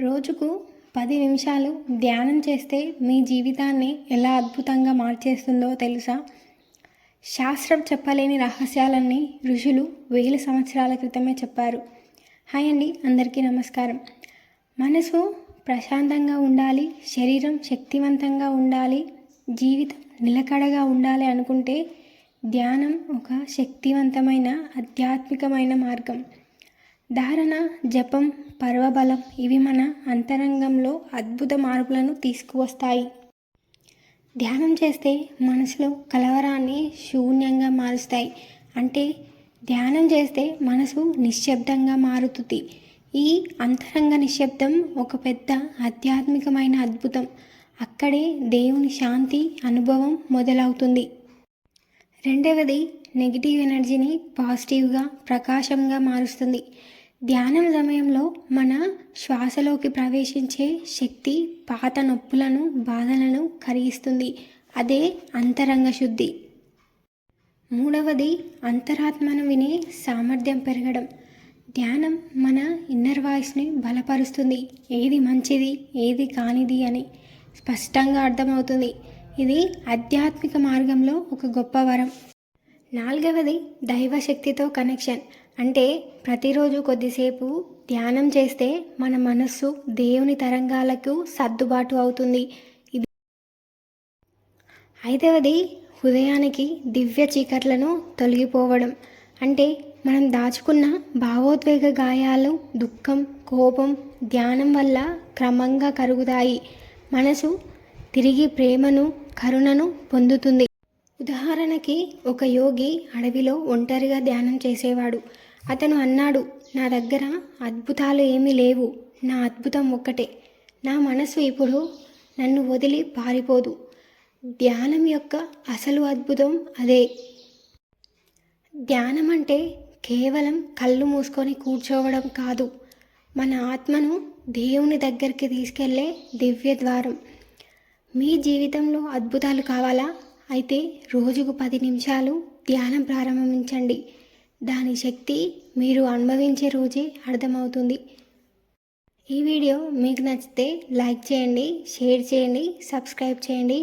రోజుకు పది నిమిషాలు ధ్యానం చేస్తే మీ జీవితాన్ని ఎలా అద్భుతంగా మార్చేస్తుందో తెలుసా? శాస్త్రం చెప్పలేని రహస్యాలన్నీ ఋషులు వేల సంవత్సరాల క్రితమే చెప్పారు. హాయ్ అండి అందరికీ నమస్కారం. మనసు ప్రశాంతంగా ఉండాలి శరీరం శక్తివంతంగా ఉండాలి జీవితం నిలకడగా ఉండాలి అనుకుంటే ధ్యానం ఒక శక్తివంతమైన ఆధ్యాత్మికమైన మార్గం. ధారణ జపం పర్వబలం ఇవి మన అంతరంగంలో అద్భుత మార్పులను తీసుకువస్తాయి. ధ్యానం చేస్తే మనసులో కలవరాన్ని శూన్యంగా మారుస్తాయి. అంటే ధ్యానం చేస్తే మనసు నిశ్శబ్దంగా మారుతుంది. ఈ అంతరంగ నిశ్శబ్దం ఒక పెద్ద ఆధ్యాత్మికమైన అద్భుతం. అక్కడే దేవుని శాంతి అనుభవం మొదలవుతుంది. రెండవది నెగిటివ్ ఎనర్జీని పాజిటివ్గా ప్రకాశంగా మారుస్తుంది. ధ్యానం సమయంలో మన శ్వాసలోకి ప్రవేశించే శక్తి పాత నొప్పులను బాధలను కరిగిస్తుంది. అదే అంతరంగ శుద్ధి. మూడవది అంతరాత్మను వినే సామర్థ్యం పెరగడం. ధ్యానం మన ఇన్నర్ వాయిస్ని బలపరుస్తుంది. ఏది మంచిది ఏది కానిది అని స్పష్టంగా అర్థమవుతుంది. ఇది ఆధ్యాత్మిక మార్గంలో ఒక గొప్ప వరం. నాలుగవది దైవశక్తితో కనెక్షన్. అంటే ప్రతిరోజు కొద్దిసేపు ధ్యానం చేస్తే మన మనస్సు దేవుని తరంగాలకు సర్దుబాటు అవుతుంది. ఇది ఐదవది హృదయానికి దివ్య చీకట్లను తొలగిపోవడం. అంటే మనం దాచుకున్న భావోద్వేగ గాయాలు దుఃఖం కోపం ధ్యానం వల్ల క్రమంగా కరుగుతాయి. మనసు తిరిగి ప్రేమను కరుణను పొందుతుంది. ఉదాహరణకి ఒక యోగి అడవిలో ఒంటరిగా ధ్యానం చేసేవాడు. అతను అన్నాడు నా దగ్గర అద్భుతాలు ఏమీ లేవు. నా అద్భుతం ఒక్కటే. నా మనసు ఇప్పుడు నన్ను వదిలి పారిపోదు. ధ్యానం యొక్క అసలు అద్భుతం అదే. ధ్యానం అంటే కేవలం కళ్ళు మూసుకొని కూర్చోవడం కాదు. మన ఆత్మను దేవుని దగ్గరికి తీసుకెళ్ళే దివ్య ద్వారం. మీ జీవితంలో అద్భుతాలు కావాలా? అయితే రోజుకు పది నిమిషాలు ధ్యానం ప్రారంభించండి. దాని శక్తి మీరు అనుభవించే రోజే అర్థమవుతుంది. ఈ వీడియో మీకు నచ్చితే లైక్ చేయండి షేర్ చేయండి సబ్స్క్రైబ్ చేయండి.